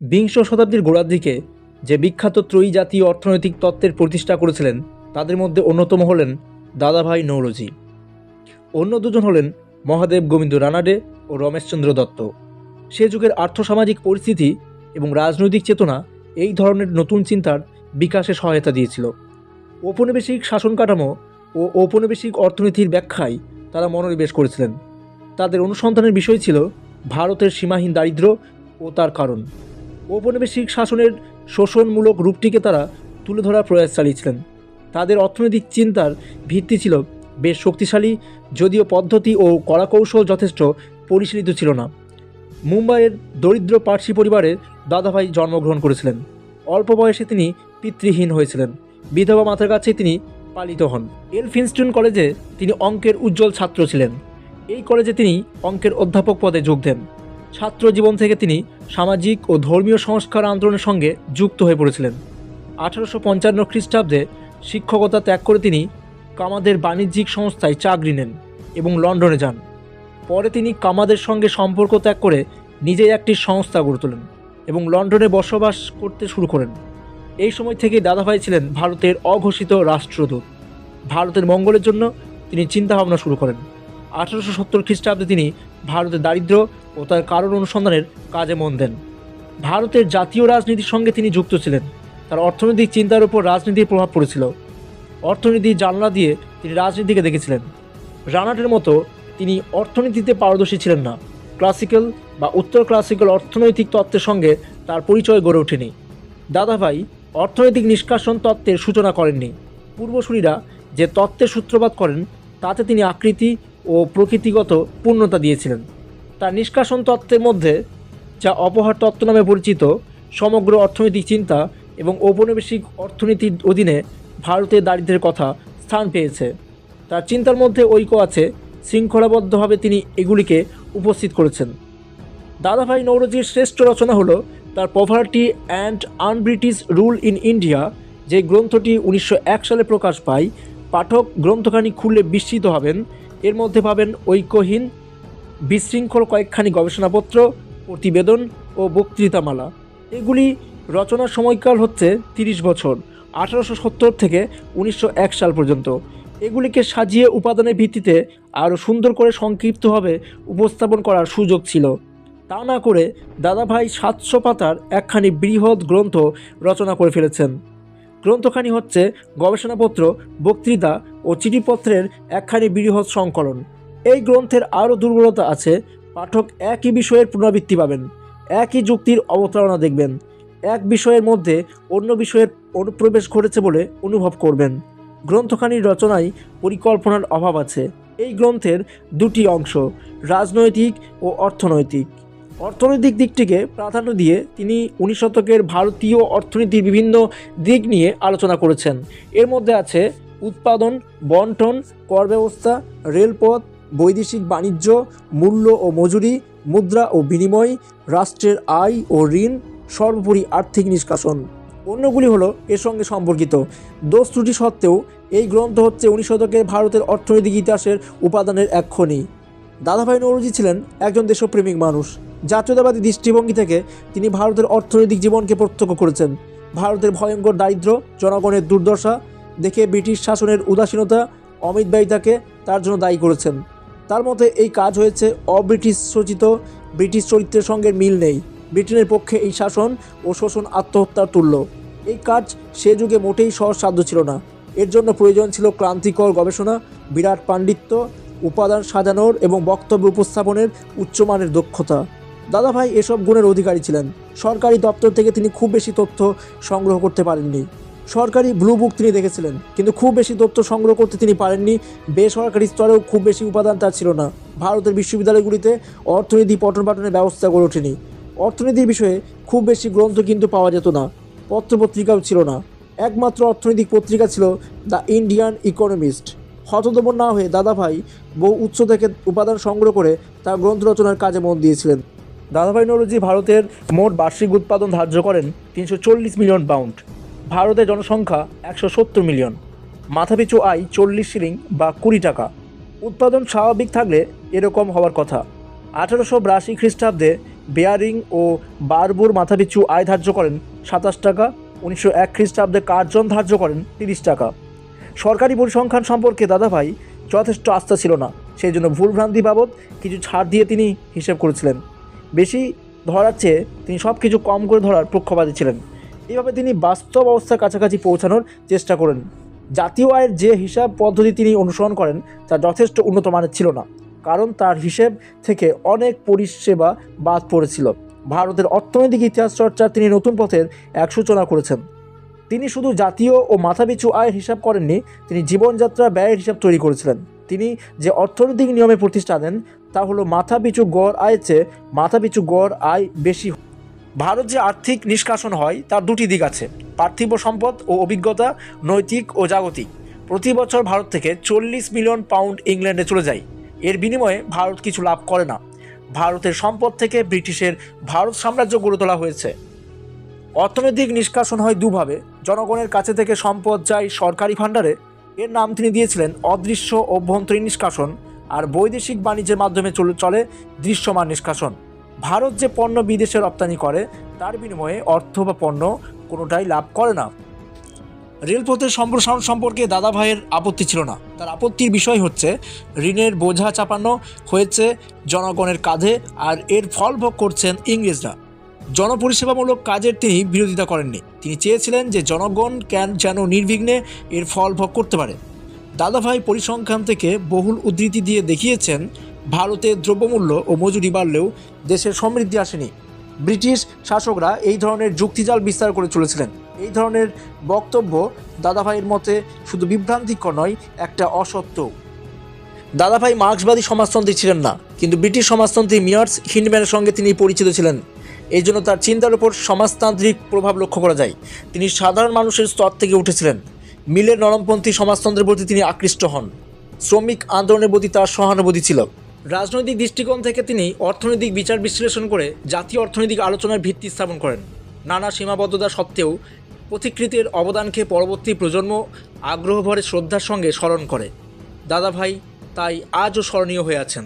বিংশ শতাব্দীর গোড়ার দিকে যে বিখ্যাত ত্রয়ী জাতীয় অর্থনৈতিক তত্ত্বের প্রতিষ্ঠা করেছিলেন, তাদের মধ্যে অন্যতম হলেন দাদাভাই নৌরজি। অন্য দুজন হলেন মহাদেব গোবিন্দ রানাডে ও রমেশচন্দ্র দত্ত। সে যুগের আর্থসামাজিক পরিস্থিতি এবং রাজনৈতিক চেতনা এই ধরনের নতুন চিন্তার বিকাশে সহায়তা দিয়েছিল। ঔপনিবেশিক শাসন কাঠামো ও ঔপনিবেশিক অর্থনীতির ব্যাখ্যায় তারা মনোনিবেশ করেছিলেন। তাদের অনুসন্ধানের বিষয় ছিল, ভারতের সীমাহীন দারিদ্র্য ও তার কারণ। ঔপনিবেশিক শাসনের শোষণমূলক রূপটিকে তারা তুলে ধরার প্রয়াস চালিয়েছিলেন। তাদের অর্থনৈতিক চিন্তার ভিত্তি ছিল বেশ শক্তিশালী, যদিও পদ্ধতি ও কলাকৌশল যথেষ্ট পরিশীলিত ছিল না। মুম্বাইয়ের দরিদ্র পার্সি পরিবারের দাদাভাই জন্মগ্রহণ করেছিলেন। অল্প বয়সে তিনি পিতৃহীন হয়েছিলেন। বিধবা মাতার কাছে তিনি পালিত হন। এলফিনস্টন কলেজে তিনি অঙ্কের উজ্জ্বল ছাত্র ছিলেন। এই কলেজে তিনি অঙ্কের অধ্যাপক পদে যোগ দেন। ছাত্র জীবন থেকে তিনি সামাজিক ও ধর্মীয় সংস্কার আন্দোলনের সঙ্গে যুক্ত হয়ে পড়েছিলেন। আঠারোশো পঞ্চান্ন খ্রিস্টাব্দে শিক্ষকতা ত্যাগ করে তিনি কামাদের বাণিজ্যিক সংস্থায় চাকরি নেন এবং লন্ডনে যান। পরে তিনি কামাদের সঙ্গে সম্পর্ক ত্যাগ করে নিজেই একটি সংস্থা গড়ে তোলেন এবং লন্ডনে বসবাস করতে শুরু করেন। এই সময় থেকে দাদাভাই ছিলেন ভারতের অঘোষিত রাষ্ট্রদূত। ভারতের মঙ্গলের জন্য তিনি চিন্তাভাবনা শুরু করেন। আঠারোশো সত্তর খ্রিস্টাব্দে তিনি ভারতের দারিদ্র্য ও তার কারণ অনুসন্ধানের কাজে মন দেন। ভারতের জাতীয় রাজনীতির সঙ্গে তিনি যুক্ত ছিলেন। তার অর্থনৈতিক চিন্তার উপর রাজনীতির প্রভাব পড়েছিল। অর্থনীতি জানলা দিয়ে তিনি রাজনীতিকে দেখেছিলেন। রানাটের মতো তিনি অর্থনীতিতে পারদর্শী ছিলেন না। ক্লাসিক্যাল বা উত্তর ক্লাসিক্যাল অর্থনৈতিক তত্ত্বের সঙ্গে তার পরিচয় গড়ে ওঠেনি। দাদাভাই অর্থনৈতিক নিষ্কাশন তত্ত্বের সূচনা করেননি। পূর্বসূরীরা যে তত্ত্বের সূত্রপাত করেন, তাতে তিনি আকৃতি ও প্রকৃতিগত পূর্ণতা দিয়েছিলেন। তার নিষ্কাশন তত্ত্বের মধ্যে যা অপহার তত্ত্ব নামে পরিচিত, সমগ্র অর্থনৈতিক চিন্তা এবং ঔপনিবেশিক অর্থনীতির অধীনে ভারতের দারিদ্র্যের কথা স্থান পেয়েছে। তার চিন্তার মধ্যে ঐক্য আছে, শৃঙ্খলাবদ্ধভাবে তিনি এগুলিকে উপস্থিত করেছেন। দাদাভাই নৌরজির শ্রেষ্ঠ রচনা হলো তার poverty and un-British rule in India, যে গ্রন্থটি উনিশশো এক সালে প্রকাশ পায়। পাঠক গ্রন্থখানি খুললে বিস্মিত হবেন। এর মধ্যে পাবেন ঐক্যহীন, বিশৃঙ্খল কয়েকখানি গবেষণাপত্র, প্রতিবেদন ও বক্তৃতামালা। এগুলি রচনার সময়কাল হচ্ছে তিরিশ বছর, আঠারোশো সত্তর থেকে উনিশশো এক সাল পর্যন্ত। এগুলিকে সাজিয়ে উপাদানের ভিত্তিতে আরও সুন্দর করে সংক্ষিপ্তভাবে উপস্থাপন করার সুযোগ ছিল। তা না করে দাদাভাই সাতশো পাতার একখানি বৃহৎ গ্রন্থ রচনা করে ফেলেছেন। গ্রন্থখানি হচ্ছে গবেষণাপত্র, বক্তৃতা ও চিঠিপত্রের একখানি বৃহৎ সংকলন। এই গ্রন্থের আরও দুর্বলতা আছে, পাঠক একই বিষয়ের পুনরাবৃত্তি পাবেন, একই যুক্তির অবতারণা দেখবেন, এক বিষয়ের মধ্যে অন্য বিষয়ের অনুপ্রবেশ ঘটেছে বলে অনুভব করবেন। গ্রন্থখানির রচনায় পরিকল্পনার অভাব আছে। এই গ্রন্থের দুটি অংশ, রাজনৈতিক ও অর্থনৈতিক। অর্থনৈতিক দিকটিকে প্রাধান্য দিয়ে তিনি উনিশ শতকের ভারতীয় অর্থনীতির বিভিন্ন দিক নিয়ে আলোচনা করেছেন। এর মধ্যে আছে উৎপাদন, বন্টন, কর ব্যবস্থা, রেলপথ, বৈদেশিক বাণিজ্য, মূল্য ও মজুরি, মুদ্রা ও বিনিময়, রাষ্ট্রের আয় ও ঋণ, সর্বোপরি আর্থিক নিষ্কাশন। অন্যগুলি হলো এর সঙ্গে সম্পর্কিত। দোষ ত্রুটি সত্ত্বেও এই গ্রন্থ হচ্ছে উনিশ শতকের ভারতের অর্থনৈতিক ইতিহাসের উপাদানের এক খনি। দাদাভাই নৌরজি ছিলেন একজন দেশপ্রেমিক মানুষ। জাতীয়তাবাদী দৃষ্টিভঙ্গি থেকে তিনি ভারতের অর্থনৈতিক জীবনকে প্রত্যক্ষ করেছেন। ভারতের ভয়ঙ্কর দারিদ্র্য, জনগণের দুর্দশা দেখে ব্রিটিশ শাসনের উদাসীনতা অমিত ব্যয়িতাকে তার জন্য দায়ী করেছেন। তার মতে এই কাজ হয়েছে অব্রিটিশ সূচিত ব্রিটিশ চরিত্রের সঙ্গে মিল নেই। ব্রিটেনের পক্ষে এই শাসন ও শোষণ আত্মহত্যার তুল্য। এই কাজ সে যুগে মোটেই সহজসাধ্য ছিল না। এর জন্য প্রয়োজন ছিল ক্রান্তিকর গবেষণা, বিরাট পাণ্ডিত্য, উপাদান সাজানোর এবং বক্তব্য উপস্থাপনের উচ্চমানের দক্ষতা। দাদাভাই এসব গুণের অধিকারী ছিলেন। সরকারি দপ্তর থেকে তিনি খুব বেশি তথ্য সংগ্রহ করতে পারেননি। সরকারি ব্লু বুক তিনি দেখেছিলেন, কিন্তু খুব বেশি তথ্য সংগ্রহ করতে তিনি পারেননি। বেসরকারি স্তরেও খুব বেশি উপাদান তার ছিল না। ভারতের বিশ্ববিদ্যালয়গুলিতে অর্থনীতি পঠন পাঠনের ব্যবস্থা গড়ে ওঠেনি। অর্থনীতির বিষয়ে খুব বেশি গ্রন্থ কিন্তু পাওয়া যেত না, পত্রপত্রিকাও ছিল না। একমাত্র অর্থনৈতিক পত্রিকা ছিল দ্য ইন্ডিয়ান ইকোনমিস্ট। হতদম না হয়ে দাদাভাই বহু উৎস থেকে উপাদান সংগ্রহ করে তার গ্রন্থ রচনার কাজে মন দিয়েছিলেন। দাদাভাই নরজি ভারতের মোট বার্ষিক উৎপাদন ধার্য করেন তিনশো চল্লিশ মিলিয়ন পাউন্ড। ভারতের জনসংখ্যা একশো সত্তর মিলিয়ন। মাথাপিছু আয় চল্লিশ শিলিং বা কুড়ি টাকা। উৎপাদন স্বাভাবিক থাকলে এরকম হওয়ার কথা। আঠারোশো বিরাশি খ্রিস্টাব্দে বেয়ারিং ও বারবুর মাথাপিছু আয় ধার্য করেন সাতাশ টাকা, উনিশশো এক খ্রিস্টাব্দে কার্জন ধার্য করেন তিরিশ টাকা। সরকারি পরিসংখ্যান সম্পর্কে দাদাভাই যথেষ্ট আস্থা ছিল না, সেই জন্য ভুলভ্রান্তি বাবদ কিছু ছাড় দিয়ে তিনি হিসেব করেছিলেন। বেশি ধরার চেয়ে তিনি সব কিছু কম করে ধরার পক্ষপাতী ছিলেন। এভাবে তিনি বাস্তব অবস্থার কাছাকাছি পৌঁছানোর চেষ্টা করেন। জাতীয় আয়ের যে হিসাব পদ্ধতি তিনি অনুসরণ করেন, তা যথেষ্ট উন্নত মানের ছিল না, কারণ তার হিসেব থেকে অনেক পরিষেবা বাদ পড়েছিল। ভারতের অর্থনৈতিক ইতিহাস চর্চার তিনি নতুন পথের এক সূচনা করেছেন। তিনি শুধু জাতীয় ও মাথাপিছু আয়ের হিসাব করেননি, তিনি জীবনযাত্রা ব্যয়ের হিসাব তৈরি করেছিলেন। তিনি যে অর্থনৈতিক নিয়মে প্রতিষ্ঠা দেন তা হলো মাথাপিছু গড় আয়ের চেয়ে মাথাপিছু গড় আয় বেশি ভারত যে আর্থিক নিষ্কাশন হয়, তার দুটি দিক আছে, পার্থিব সম্পদ ও অভিজ্ঞতা, নৈতিক ও জাগতিক। প্রতি বছর ভারত থেকে চল্লিশ মিলিয়ন পাউন্ড ইংল্যান্ডে চলে যায়। এর বিনিময়ে ভারত কিছু লাভ করে না। ভারতের সম্পদ থেকে ব্রিটিশের ভারত সাম্রাজ্য গড়ে তোলা হয়েছে। অর্থনৈতিক নিষ্কাশন হয় দুভাবে। জনগণের কাছে থেকে সম্পদ যায় সরকারি ভাণ্ডারে। এর নাম তিনি দিয়েছিলেন অদৃশ্য অভ্যন্তরীণ নিষ্কাশন। আর বৈদেশিক বাণিজ্যের মাধ্যমে চলে চলে দৃশ্যমান নিষ্কাশন। ভারত যে পণ্য বিদেশে রপ্তানি করে, তার বিনিময়ে অর্থ বা পণ্য কোনোটাই লাভ করে না। রেলপথের সম্প্রসারণ সম্পর্কে দাদা ভাইয়ের আপত্তি ছিল না। তার আপত্তির বিষয় হচ্ছে, ঋণের বোঝা চাপানো হয়েছে জনগণের কাঁধে আর এর ফল ভোগ করছেন ইংরেজরা। জনপরিষেবামূলক কাজের তিনি বিরোধিতা করেননি। তিনি চেয়েছিলেন যে জনগণ কেন যেন নির্বিঘ্নে এর ফল ভোগ করতে পারে। দাদাভাই পরিসংখ্যান থেকে বহুল উদ্ধৃতি দিয়ে দেখিয়েছেন ভারতে দ্রব্যমূল্য ও মজুরি বাড়লেও দেশের সমৃদ্ধি আসেনি। ব্রিটিশ শাসকরা এই ধরনের যুক্তিজাল বিস্তার করে চলেছিলেন। এই ধরনের বক্তব্য দাদাভাইয়ের মতে শুধু বিভ্রান্তিকর নয়, একটা অসত্য। দাদাভাই মার্ক্সবাদী সমাজতন্ত্রী ছিলেন না, কিন্তু ব্রিটিশ সমাজতন্ত্রী মিয়ার্স হিন্ডম্যানের সঙ্গে তিনি পরিচিত ছিলেন। এই জন্য তার চিন্তার উপর সমাজতান্ত্রিক প্রভাব লক্ষ্য করা যায়। তিনি সাধারণ মানুষের স্তর থেকে উঠেছিলেন। মিলের নরমপন্থী সমাজতন্ত্রের প্রতি তিনি আকৃষ্ট হন। শ্রমিক আন্দোলনের প্রতি তার সহানুভূতি ছিল। রাজনৈতিক দৃষ্টিকোণ থেকে তিনি অর্থনৈতিক বিচার বিশ্লেষণ করে জাতীয় অর্থনৈতিক আলোচনার ভিত্তি স্থাপন করেন। নানা সীমাবদ্ধতা সত্ত্বেও পথিকৃতের অবদানকে পরবর্তী প্রজন্ম আগ্রহভরে শ্রদ্ধার সঙ্গে স্মরণ করে। দাদাভাই তাই আজও স্মরণীয় হয়ে আছেন।